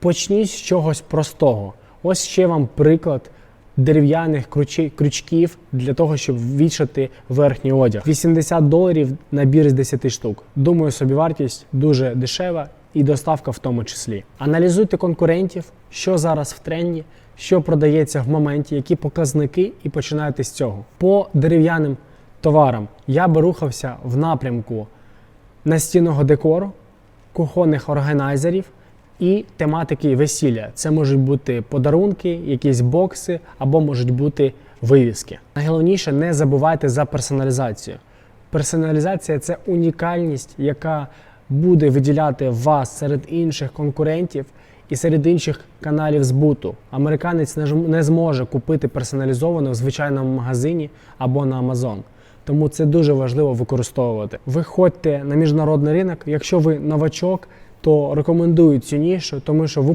Почніть з чогось простого. Ось ще вам приклад дерев'яних крючків для того, щоб вішати верхній одяг. 80 доларів набір з 10 штук. Думаю, собівартість дуже дешева і доставка в тому числі. Аналізуйте конкурентів, що зараз в тренді, що продається в моменті, які показники, і починайте з цього. По дерев'яним товарам я би рухався в напрямку настінного декору, кухонних органайзерів і тематики весілля. Це можуть бути подарунки, якісь бокси або можуть бути вивіски. Найголовніше не забувайте за персоналізацію. Персоналізація це унікальність, яка буде виділяти вас серед інших конкурентів і серед інших каналів збуту. Американець не зможе купити персоналізовано в звичайному магазині або на Amazon. Тому це дуже важливо використовувати. Виходьте на міжнародний ринок. Якщо ви новачок, то рекомендую цю нішу, тому що в